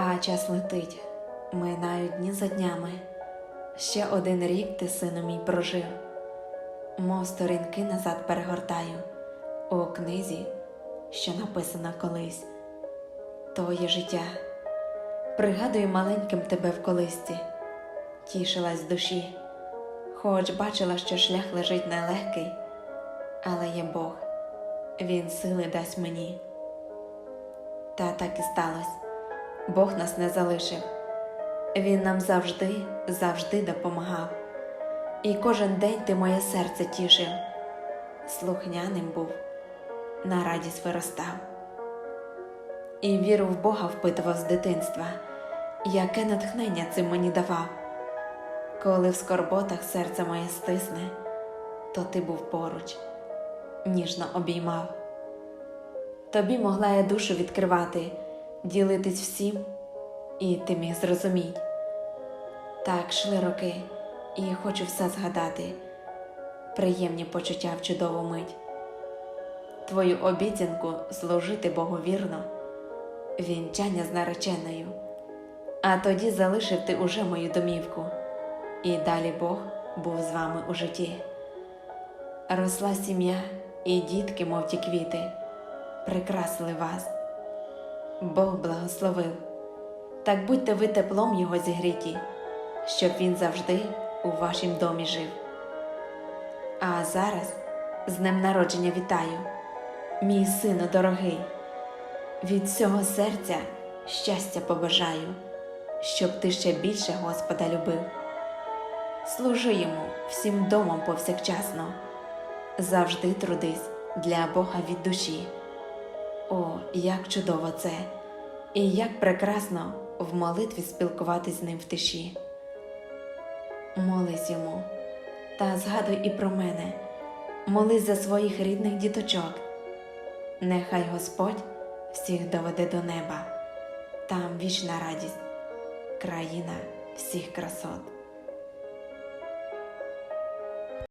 А час летить, минають дні за днями. Ще один рік ти, сину мій, прожив, мов сторінки назад перегортаю у книзі, що написана колись. Твоє життя. Пригадую маленьким тебе в колисці, тішилась душі, хоч бачила, що шлях лежить нелегкий, але є Бог, Він сили дасть мені. Та так і сталося. Бог нас не залишив. Він нам завжди, завжди допомагав. І кожен день ти моє серце тішив, слухняним був, на радість виростав. І віру в Бога впитував з дитинства, яке натхнення цим мені давав. Коли в скорботах серце моє стисне, то ти був поруч, ніжно обіймав. Тобі могла я душу відкривати, ділитись всім, і ти міг зрозуміть. Так шли роки, і хочу все згадати, приємні почуття в чудову мить. Твою обіцянку служити Богу вірно, вінчання з нареченою, а тоді залишив ти уже мою домівку, і далі Бог був з вами у житті. Росла сім'я, і дітки, мов ті квіти, прикрасили вас. Бог благословив, так будьте ви теплом Його зігріті, щоб Він завжди у вашім домі жив. А зараз з днем народження вітаю, мій сину дорогий, від всього серця щастя побажаю, щоб ти ще більше Господа любив. Служи йому всім домом повсякчасно, завжди трудись для Бога від душі. О, як чудово це, і як прекрасно в молитві спілкуватись з ним в тиші. Молись йому та згадуй і про мене, молись за своїх рідних діточок. Нехай Господь всіх доведе до неба, там вічна радість, країна всіх красот.